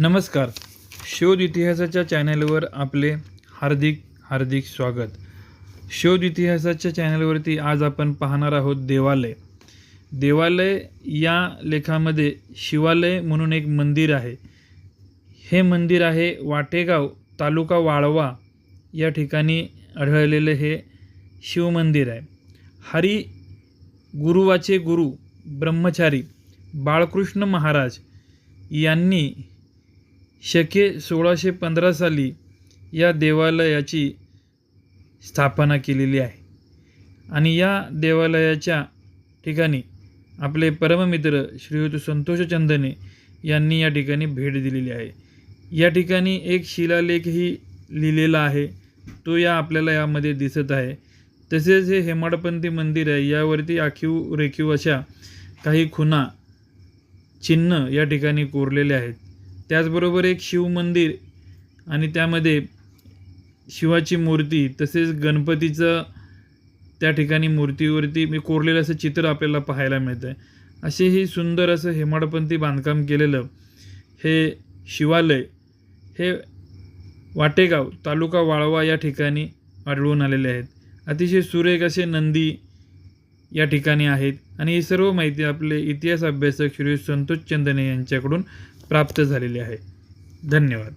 नमस्कार. शोध इतिहासाच्या चॅनलवर आपले हार्दिक हार्दिक स्वागत. शोध इतिहासाच्या चॅनलवरती आज आपण पाहणार आहोत देवालय. देवालय या लेखामध्ये शिवालय म्हणून एक मंदिर आहे. हे मंदिर आहे वाटेगाव तालुका वाळवा या ठिकाणी आढळलेले हे शिवमंदिर आहे. हरी गुरुवाचे गुरु ब्रह्मचारी बाळकृष्ण महाराज यांनी शके सोळाशे पंधरा साली या देवालयाची स्थापना केलेली आहे. आणि या देवालयाच्या ठिकाणी आपले परममित्र श्रीयुत संतोष चंदने यांनी या ठिकाणी भेट दिलेली आहे. या ठिकाणी एक शिलालेखही लिहिलेला आहे. तो या आपल्याला यामध्ये दिसत आहे. तसेच हे हेमाडपंथी मंदिर आहे. यावरती आखीव रेखीव अशा काही खुणा चिन्ह या ठिकाणी कोरलेले आहेत. त्याचबरोबर एक शिवमंदिर आणि त्यामध्ये शिवाची मूर्ती तसेच गणपतीचं त्या ठिकाणी मूर्तीवरती मी कोरलेलं असं चित्र आपल्याला पाहायला मिळतं आहे असे ही सुंदर असं हेमाडपंथी बांधकाम केलेलं हे शिवालय हे वाटेगाव तालुका वाळवा या ठिकाणी आढळून आलेले आहेत. अतिशय सुरेख असे नंदी या ठिकाणी आहेत. आणि ही सर्व माहिती आपले इतिहास अभ्यासक श्री संतोष चंदने यांच्याकडून प्राप्त झालेली आहे. धन्यवाद.